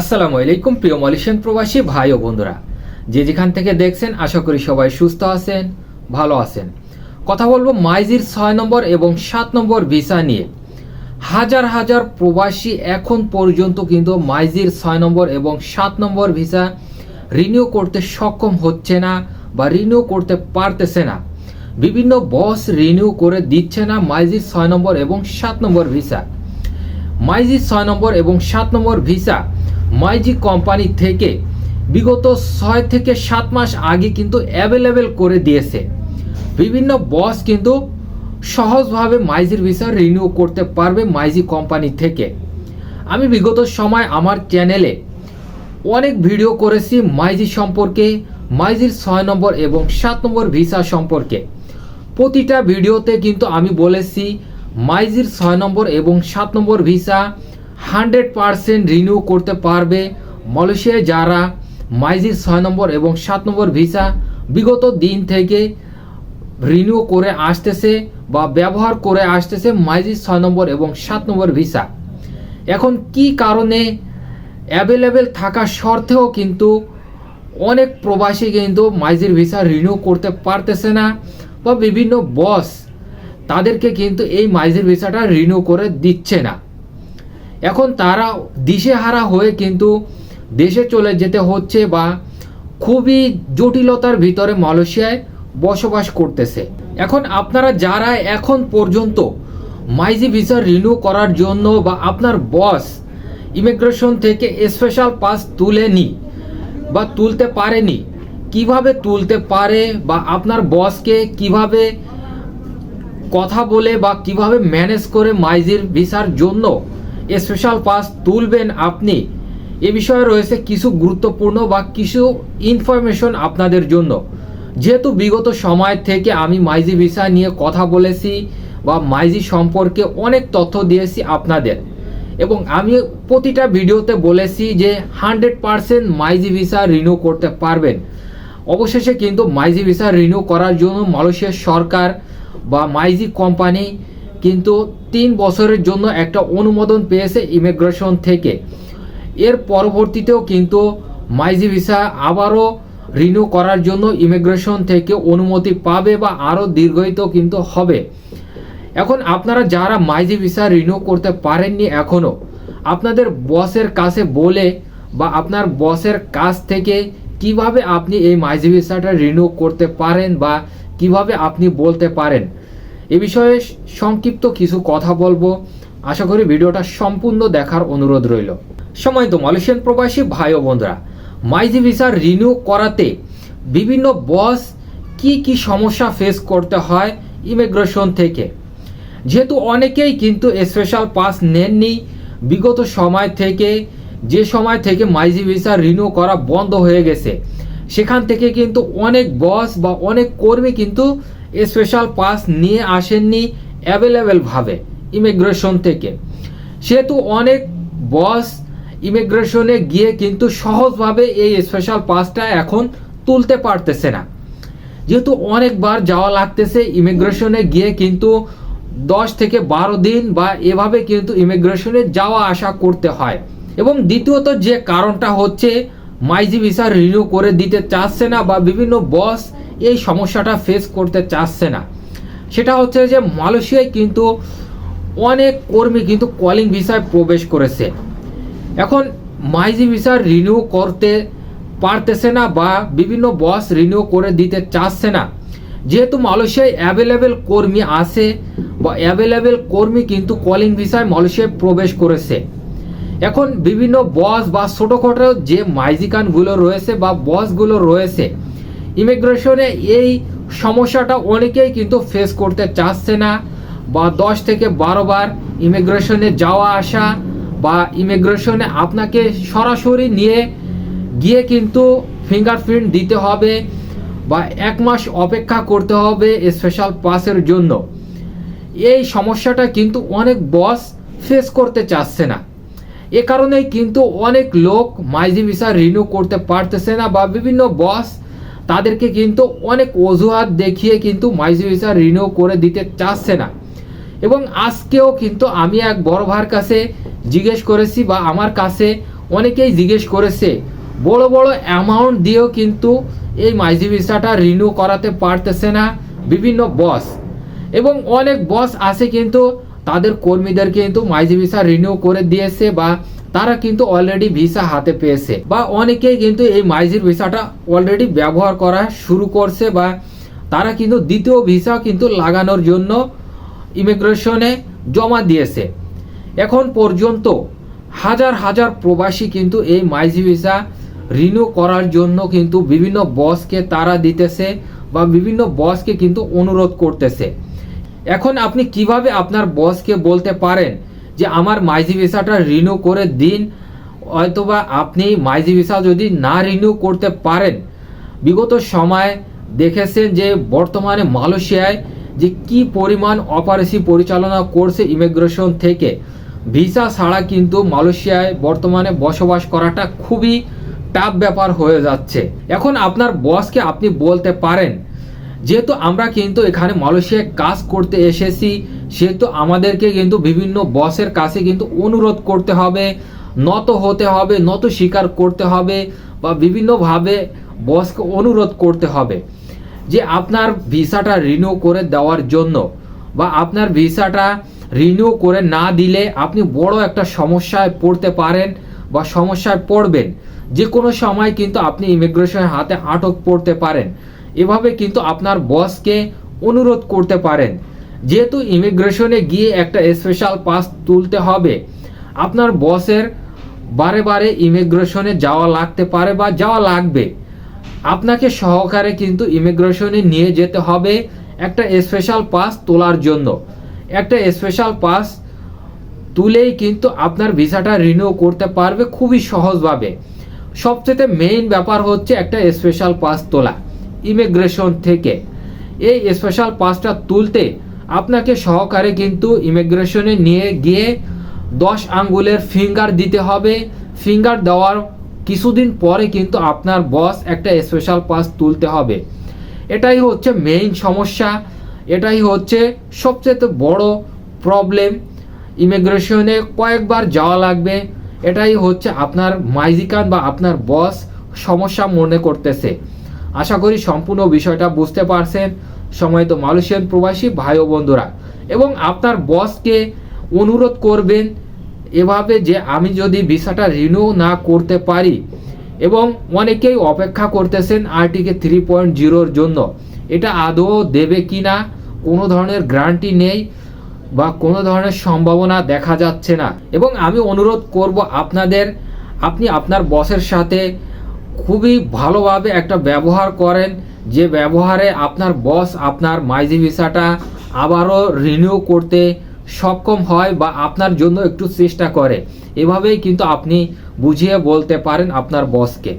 আসসালামু আলাইকুম, প্রিয় মালয়েশিয়ান প্রবাসী ভাই ও বন্ধুরা। যে যেখান থেকে দেখছেন, আশা করি সবাই সুস্থ আছেন, ভালো আছেন। কথা বলব মাইজির ছয় নম্বর এবং সাত নম্বর ভিসা নিয়ে। হাজার হাজার প্রবাসী এখন পর্যন্ত কিন্তু মাইজির ছয় নম্বর এবং সাত নম্বর ভিসা রিনিউ করতে সক্ষম হচ্ছে না বা রিনিউ করতে পারতেছে না। বিভিন্ন বস রিনিউ করে দিচ্ছে না মাইজির ছয় নম্বর এবং সাত নম্বর ভিসা। মাইজির ছয় নম্বর এবং সাত নম্বর ভিসা মাইজি কোম্পানি থেকে বিগত ছয় থেকে সাত মাস আগে কিন্তু অ্যাভেলেবেল করে দিয়েছে। বিভিন্ন বস কিন্তু সহজভাবে মাইজির ভিসা রিনিউ করতে পারবে মাইজি কোম্পানি থেকে। আমি বিগত সময় আমার চ্যানেলে অনেক ভিডিও করেছি মাইজি সম্পর্কে, মাইজির ছয় নম্বর এবং সাত নম্বর ভিসা সম্পর্কে। প্রতিটা ভিডিওতে কিন্তু আমি বলেছি, মাইজির ছয় নম্বর এবং সাত নম্বর ভিসা হান্ড্রেড পারসেন্ট রিনিউ করতে পারবে। মালয়েশিয়ায় যারা মাইজির ছয় নম্বর এবং সাত নম্বর ভিসা বিগত দিন থেকে রিনিউ করে আসতেছে বা ব্যবহার করে আসতেছে মাইজির ছয় নম্বর এবং সাত নম্বর ভিসা। এখন কি কারণে অ্যাভেলেবেল থাকা সত্ত্বেও কিন্তু অনেক প্রবাসী কিন্তু মাইজির ভিসা রিনিউ করতে পারতেছে না বা বিভিন্ন বস তাদেরকে কিন্তু এই মাইজির ভিসাটা রিনিউ করে দিচ্ছে না। এখন তারা দিশেহারা হয়ে কিন্তু দেশে চলে যেতে হচ্ছে বা খুবই জটিলতার ভিতরে মালয়েশিয়ায় বসবাস করতেছে। এখন আপনারা যারা এখন পর্যন্ত মাইজি ভিসা রিনিউ করার জন্য বা আপনার বস ইমিগ্রেশন থেকে স্পেশাল পাস তুলেনি বা তুলতে পারেনি, কীভাবে তুলতে পারে বা আপনার বসকে কীভাবে কথা বলে বা কীভাবে ম্যানেজ করে মাইজির ভিসার জন্য স্পেশাল পাস তুলবেন আপনি। এ বিষয়ে রয়েছে কিছু গুরুত্বপূর্ণ বা কিছু ইনফরমেশন আপনাদের জন্য। যেহেতু বিগত সময় থেকে আমি মাইজি ভিসা নিয়ে কথা বলেছি বা মাইজি সম্পর্কে অনেক তথ্য দিয়েছি আপনাদের। এবং আমি প্রতিটা ভিডিওতে বলেছি যে হান্ড্রেড পারসেন্ট মাইজি ভিসা রিনিউ করতে পারবেন। অবশেষে কিন্তু মাইজি ভিসা রিনিউ করার জন্য মালয়েশিয়ার সরকার বা মাইজি কোম্পানি কিন্তু তিন বছরের জন্য একটা অনুমোদন পেয়েছে ইমিগ্রেশন থেকে। এর পরবর্তীতেও কিন্তু মাইজি ভিসা আবারও রিনিউ করার জন্য ইমিগ্রেশন থেকে অনুমতি পাবে বা আরও দীর্ঘায়িত কিন্তু হবে। এখন আপনারা যারা মাইজি ভিসা রিনিউ করতে পারেননি এখনও আপনাদের বসের কাছে বলে বা আপনার বসের কাছ থেকে কীভাবে আপনি এই মাইজি ভিসাটা রিনিউ করতে পারেন বা কীভাবে আপনি বলতে পারেন? এ বিষয়ে সংক্ষিপ্ত কিছু কথা বলব। আশা করি ভিডিওটা সম্পূর্ণ দেখার অনুরোধ রইল। সময় তো মালয়েশিয়ান প্রবাসী ভাই ও বন্ধুরা, মাইজি ভিসা রিনিউ করাতে বিভিন্ন বস কি কি সমস্যা ফেস করতে হয় ইমিগ্রেশন থেকে। যেহেতু অনেকেই কিন্তু স্পেশাল পাস নেননি, বিগত সময় থেকে, যে সময় থেকে মাইজি ভিসা রিনিউ করা বন্ধ হয়ে গেছে, সেখান থেকে কিন্তু অনেক বস বা অনেক কর্মী কিন্তু স্পেশাল পাস নিয়ে আসেননি অ্যাভেলেবেলভাবে ইমিগ্রেশন থেকে। সেহেতু অনেক বস ইমিগ্রেশনে গিয়ে কিন্তু সহজভাবে এই স্পেশাল পাসটা এখন তুলতে পারতেছে না। যেহেতু অনেকবার যাওয়া লাগতেছে ইমিগ্রেশনে গিয়ে কিন্তু দশ থেকে বারো দিন বা এভাবে কিন্তু ইমিগ্রেশনে যাওয়া আসা করতে হয়। এবং দ্বিতীয়ত যে কারণটা হচ্ছে, মাইজি ভিসা রিনিউ করে দিতে চাচ্ছে না বা বিভিন্ন বস এই সমস্যাটা ফেস করতে চাচ্ছে না। সেটা হচ্ছে যে মালয়েশিয়ায় কিন্তু অনেক কর্মী কিন্তু কলিং ভিসায় প্রবেশ করেছে। এখন মাইজি ভিসা রিনিউ করতে পারতেছে না বা বিভিন্ন বস রিনিউ করে দিতে চাচ্ছে না। যেহেতু মালয়েশিয়ায় অ্যাভেলেবেল কর্মী আছে বা অ্যাভেলেবেল কর্মী কিন্তু কলিং ভিসায় মালয়েশিয়ায় প্রবেশ করেছে। এখন বিভিন্ন বস বা ছোটোখাটো যে মাইজিকানগুলো রয়েছে বা বসগুলো রয়েছে ইমিগ্রেশনে এই সমস্যাটা অনেকেই কিন্তু ফেস করতে চাচ্ছে না বা দশ থেকে বারো বার ইমিগ্রেশনে যাওয়া আসা বা ইমিগ্রেশনে আপনাকে সরাসরি নিয়ে গিয়ে কিন্তু ফিঙ্গারপ্রিন্ট দিতে হবে বা এক মাস অপেক্ষা করতে হবে স্পেশাল পাসের জন্য। এই সমস্যাটা কিন্তু অনেক বস ফেস করতে চাচ্ছে না। এ কারণেই কিন্তু অনেক লোক মাইজি ভিসা রিনিউ করতে পারতেছে না বা বিভিন্ন বস তাদেরকে কিন্তু অনেক অজুহাত দেখিয়ে কিন্তু মাইজি ভিসা রিনিউ করে দিতে চাচ্ছে না। এবং আজকেও কিন্তু আমি এক বড় ভাইয়ের কাছে জিজ্ঞেস করেছি বা আমার কাছে অনেকেই জিজ্ঞেস করেছে, বড় বড় অ্যামাউন্ট দিয়েও কিন্তু এই মাইজি ভিসাটা রিনিউ করাতে পারতেছে না বিভিন্ন বস এবং অনেক বস আছে কিন্তু তাদের কর্মীদের কিন্তু মাইজি ভিসা রিনিউ করে দিয়েছে বা তারা কিন্তু অলরেডি ভিসা হাতে পেয়েছে বা অনেকেই কিন্তু এই মাইজির ভিসাটা অলরেডি ব্যবহার করা শুরু করছে বা তারা কিন্তু দ্বিতীয় ভিসা কিন্তু লাগানোর জন্য ইমিগ্রেশনে জমা দিয়েছে। এখন পর্যন্ত হাজার হাজার প্রবাসী কিন্তু এই মাইজি ভিসা রিনিউ করার জন্য কিন্তু বিভিন্ন বসকে তারা দিতেছে বা বিভিন্ন বসকে কিন্তু অনুরোধ করতেছে। এখন আপনি কীভাবে আপনার বসকে বলতে পারেন যে আমার মাইজি ভিসাটা রিনিউ করে দিন। হয়তোবা আপনি মাইজি ভিসা যদি না রিনিউ করতে পারেন, বিগত সময় দেখেছেন যে বর্তমানে মালয়েশিয়ায় যে কি পরিমাণ অপারেশি পরিচালনা করছে ইমিগ্রেশন থেকে। ভিসা ছাড়া কিন্তু মালয়েশিয়ায় বর্তমানে বসবাস করাটা খুবই টাফ ব্যাপার হয়ে যাচ্ছে। এখন আপনার বসকে আপনি বলতে পারেন যেহেতু আমরা কিন্তু এখানে মালয়েশিয়ায় কাজ করতে এসেছি, সেহেতু আমাদেরকে কিন্তু বিভিন্ন বসের কাছে কিন্তু অনুরোধ করতে হবে, নত হতে হবে, নত স্বীকার করতে হবে বা বিভিন্নভাবে বসকে অনুরোধ করতে হবে যে আপনার ভিসাটা রিনিউ করে দেওয়ার জন্য বা আপনার ভিসাটা রিনিউ করে না দিলে আপনি বড় একটা সমস্যায় পড়তে পারেন বা সমস্যায় পড়বেন। যে কোনো সময় কিন্তু আপনি ইমিগ্রেশনের হাতে আটক পড়তে পারেন। এভাবে কিন্তু আপনার বসকে অনুরোধ করতে পারেন। যেহেতু ইমিগ্রেশনে গিয়ে একটা স্পেশাল পাস তুলতে হবে, আপনার বসের বারে বারে ইমিগ্রেশনে যাওয়া লাগতে পারে বা যাওয়া লাগবে। আপনাকে সহকারে কিন্তু ইমিগ্রেশনে নিয়ে যেতে হবে একটা স্পেশাল পাস তোলার জন্য। একটা স্পেশাল পাস তুলেই কিন্তু আপনার ভিসাটা রিনিউ করতে পারবে খুবই সহজভাবে। সবচেয়ে মেইন ব্যাপার হচ্ছে একটা স্পেশাল পাস তোলা। ইমিগ্রেশন থেকে। এই স্পেশাল পাসটা তুলতে আপনাকে সহকারে কিন্তু ইমিগ্রেশনে নিয়ে গিয়ে দশ আঙ্গুলের ফিঙ্গার দিতে হবে। ফিঙ্গার দেওয়ার কিছুদিন পরে কিন্তু আপনার বস একটা স্পেশাল পাস তুলতে হবে। এটাই হচ্ছে মেইন সমস্যা। এটাই হচ্ছে সবচেয়ে বড় প্রবলেম ইমিগ্রেশনে কয়েকবার যাওয়া লাগবে। এটাই হচ্ছে আপনার মাইজিকান বা আপনার বস সমস্যা মনে করতেছে। আশা করি সম্পূর্ণ বিষয়টা বুঝতে পারছেন। সময় তো মালয়েশিয়ান প্রবাসী ভাই ও বন্ধুরা। এবং আপনার বসকে অনুরোধ করবেন এভাবে যে আমি যদি ভিসাটা রিনিউ না করতে পারি। এবং অনেকেই অপেক্ষা করতেছেন আরটিকে থ্রি পয়েন্ট জিরোর জন্য। এটা আদৌ দেবে কি না কোনো ধরনের গ্যারান্টি নেই বা কোনো ধরনের সম্ভাবনা দেখা যাচ্ছে না। এবং আমি অনুরোধ করব আপনাদের, আপনি আপনার বসের সাথে খুবই ভালোভাবে একটা ব্যবহার করেন, যে ব্যবহারে আপনার বস আপনার মাইজি ভিসাটা আবারও রিনিউ করতে সক্ষম হয় বা আপনার জন্য একটু চেষ্টা করে। এভাবেই কিন্তু আপনি বুঝিয়ে বলতে পারেন আপনার বসকে।